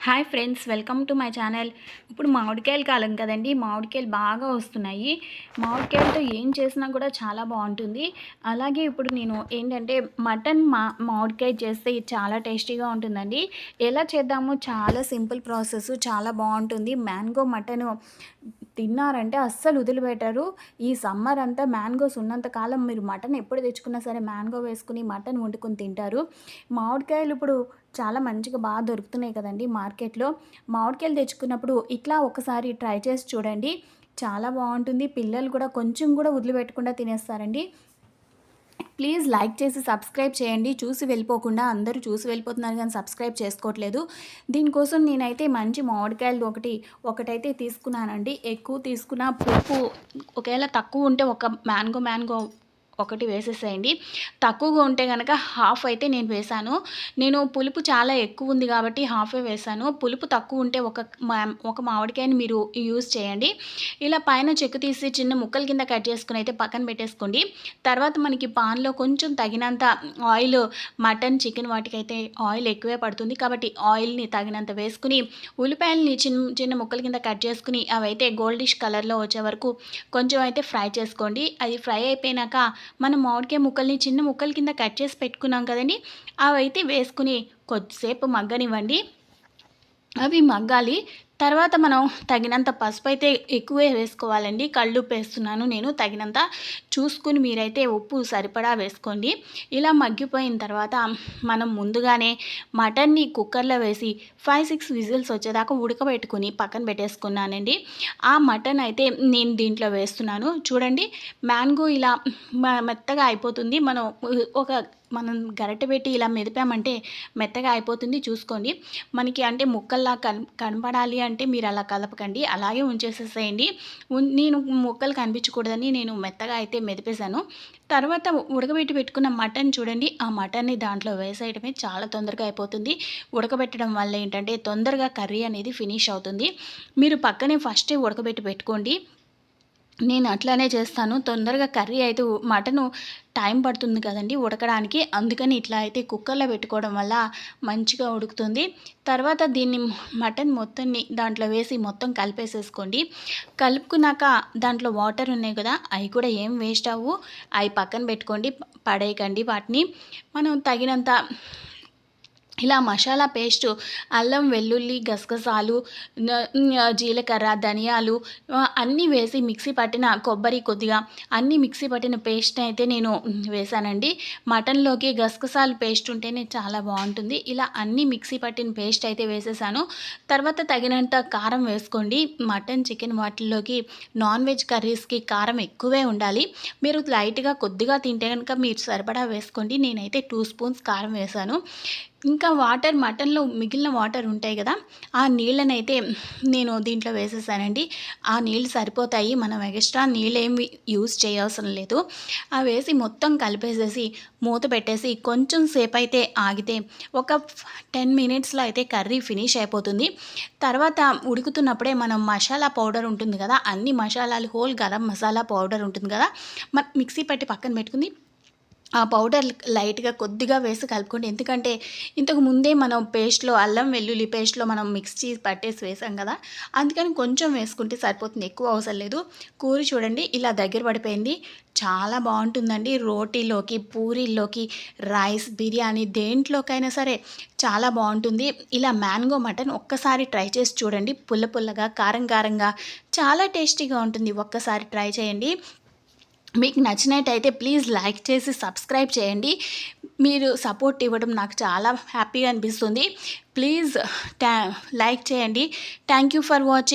Hi friends welcome to my channel. ఇప్పుడు మామిడికాయలు కాలం కదండి మామిడికాయలు బాగా వస్తున్నాయి. మామిడికాయలతో ఏం చేసినా కూడా చాలా బాగుంటుంది. అలాగే ఇప్పుడు నేను ఏంటంటే మటన్ మా మామిడికాయ చేస్తే చాలా టేస్టీగా ఉంటుందండి. ఎలా చేద్దాము చాలా సింపుల్ ప్రాసెస్ చాలా బాగుంటుంది. మ్యాంగో మటన్ తిన్నారంటే అస్సలు వదిలిపెట్టారు. ఈ సమ్మర్ అంతా మ్యాంగోస్ ఉన్నంత కాలం మీరు మటన్ ఎప్పుడు తెచ్చుకున్నా సరే మ్యాంగో వేసుకుని మటన్ వండుకొని తింటారు. మామిడికాయలు ఇప్పుడు చాలా మంచిగా బాగా దొరుకుతున్నాయి కదండి మార్కెట్లో. మామిడికాయలు తెచ్చుకున్నప్పుడు ఇట్లా ఒకసారి ట్రై చేసి చూడండి. చాలా బాగుంటుంది. పిల్లలు కూడా కొంచెం కూడా వదిలిపెట్టకుండా తినేస్తారండి. ప్లీజ్ లైక్ చేసి సబ్స్క్రైబ్ చేయండి. చూసి వెళ్ళిపోకుండా అందరూ చూసి వెళ్ళిపోతున్నారు కానీ సబ్స్క్రైబ్ చేసుకోవట్లేదు. దీనికోసం నేనైతే మంచి మామిడికాయలు ఒకటి ఒకటైతే తీసుకున్నానండి. ఎక్కువ తీసుకున్న పులుపు ఒకవేళ తక్కువ ఉంటే ఒక మ్యాంగో మ్యాంగో ఒకటి వేసేసేయండి. తక్కువగా ఉంటే కనుక హాఫ్ అయితే నేను వేశాను. నేను పులుపు చాలా ఎక్కువ ఉంది కాబట్టి హాఫే వేశాను. పులుపు తక్కువ ఉంటే ఒక ఒక మామిడికాయని మీరు యూజ్ చేయండి. ఇలా పైన చెక్కు తీసి చిన్న ముక్కల కింద కట్ చేసుకుని అయితే పక్కన పెట్టేసుకోండి. తర్వాత మనకి పాన్లో కొంచెం తగినంత ఆయిల్ మటన్ చికెన్ వాటికైతే ఆయిల్ ఎక్కువే పడుతుంది కాబట్టి ఆయిల్ని తగినంత వేసుకుని ఉల్లిపాయలని చిన్న చిన్న ముక్కల కింద కట్ చేసుకుని అవైతే గోల్డిష్ కలర్లో వచ్చే వరకు కొంచెం అయితే ఫ్రై చేసుకోండి. అది ఫ్రై అయిపోయినాక మనం మామిడికాయ ముక్కల్ని చిన్న ముక్కల కింద కట్ చేసి పెట్టుకున్నాం కదండి అవి అయితే వేసుకుని కొద్దిసేపు మగ్గనివ్వండి. అవి మగ్గాలి తర్వాత మనం తగినంత పసుపు అయితే ఎక్కువే వేసుకోవాలండి. కళ్ళు వేస్తున్నాను నేను. తగినంత చూసుకుని మీరైతే ఉప్పు సరిపడా వేసుకోండి. ఇలా మగ్గిపోయిన తర్వాత మనం ముందుగానే మటన్ని కుక్కర్లో వేసి ఫైవ్ సిక్స్ విజిల్స్ వచ్చేదాకా ఉడకబెట్టుకుని పక్కన పెట్టేసుకున్నానండి. ఆ మటన్ అయితే నేను దీంట్లో వేస్తున్నాను. చూడండి మ్యాంగో ఇలా మెత్తగా అయిపోతుంది. మనం ఒక మనం గరట పెట్టి ఇలా మెదిపామంటే మెత్తగా అయిపోతుంది. చూసుకోండి. మనకి అంటే ముక్కల్లా కన్ కనపడాలి అంటే మీరు అలా కలపకండి అలాగే ఉంచేసేసేయండి. నేను ముక్కలు కనిపించకూడదని నేను మెత్తగా అయితే మెదిపేశాను. తర్వాత ఉడకబెట్టి పెట్టుకున్న మటన్ చూడండి ఆ మటన్ని దాంట్లో వేసేయడమే చాలా తొందరగా అయిపోతుంది. ఉడకబెట్టడం వల్ల ఏంటంటే తొందరగా కర్రీ అనేది ఫినిష్ అవుతుంది. మీరు పక్కనే ఫస్టే ఉడకబెట్టి పెట్టుకోండి. నేను అట్లానే చేస్తాను. తొందరగా కర్రీ అయితే మటను టైం పడుతుంది కదండి ఉడకడానికి. అందుకని ఇట్లా అయితే కుక్కర్లో పెట్టుకోవడం వల్ల మంచిగా ఉడుకుతుంది. తర్వాత దీన్ని మటన్ మొత్తాన్ని దాంట్లో వేసి మొత్తం కలిపేసేసుకోండి. కలుపుకున్నాక దాంట్లో వాటర్ ఉన్నాయి కదా అవి కూడా ఏం వేస్ట్ అవ్వు. అవి పక్కన పెట్టుకోండి పడేయకండి వాటిని. మనం తగినంత ఇలా మసాలా పేస్టు అల్లం వెల్లుల్లి గసగసాలు జీలకర్ర ధనియాలు అన్నీ వేసి మిక్సీ పట్టిన కొబ్బరి కొద్దిగా అన్నీ మిక్సీ పట్టిన పేస్ట్ అయితే నేను వేసానండి. మటన్లోకి గసగసాలు పేస్ట్ ఉంటేనే చాలా బాగుంటుంది. ఇలా అన్నీ మిక్సీ పట్టిన పేస్ట్ అయితే వేసేసాను. తర్వాత తగినంత కారం వేసుకోండి. మటన్ చికెన్ వాటిల్లోకి నాన్ వెజ్ కర్రీస్కి కారం ఎక్కువే ఉండాలి. మీరు లైట్గా కొద్దిగా తింటే కనుక మీరు సరిపడా వేసుకోండి. నేనైతే టూ స్పూన్స్ కారం వేసాను. ఇంకా వాటర్ మటన్లో మిగిలిన వాటర్ ఉంటాయి కదా ఆ నీళ్ళనైతే నేను దీంట్లో వేసేసానండి. ఆ నీళ్ళు సరిపోతాయి మనం ఎక్స్ట్రా నీళ్ళు యూజ్ చేయవసరం లేదు. ఆ వేసి మొత్తం కలిపేసేసి మూత పెట్టేసి కొంచెం సేపు అయితే ఆగితే ఒక టెన్ మినిట్స్లో అయితే కర్రీ ఫినిష్ అయిపోతుంది. తర్వాత ఉడుకుతున్నప్పుడే మనం మసాలా పౌడర్ ఉంటుంది కదా అన్ని మసాలాలు హోల్ గరం మసాలా పౌడర్ ఉంటుంది కదా మిక్సీ పట్టి పక్కన పెట్టుకుంది. ఆ పౌడర్ లైట్గా కొద్దిగా వేసి కలుపుకోండి. ఎందుకంటే ఇంతకు ముందే మనం పేస్ట్లో అల్లం వెల్లుల్లి పేస్ట్లో మనం మిక్స్ చేసి పట్టేసి వేసాం కదా అందుకని కొంచెం వేసుకుంటే సరిపోతుంది. ఎక్కువ అవసరం లేదు. కూర చూడండి ఇలా దగ్గర పడిపోయింది. చాలా బాగుంటుందండి రోటీలోకి పూరీల్లోకి రైస్ బిర్యానీ దేంట్లోకైనా సరే చాలా బాగుంటుంది. ఇలా మ్యాంగో మటన్ ఒక్కసారి ట్రై చేసి చూడండి. పుల్ల పుల్లగా కారం కారంగా చాలా టేస్టీగా ఉంటుంది. ఒక్కసారి ట్రై చేయండి. మీకు నచ్చినట్టయితే ప్లీజ్ లైక్ చేసి సబ్స్క్రైబ్ చేయండి. మీరు సపోర్ట్ ఇవ్వడం నాకు చాలా హ్యాపీగా అనిపిస్తుంది. ప్లీజ్ లైక్ చేయండి. Thank you for watching.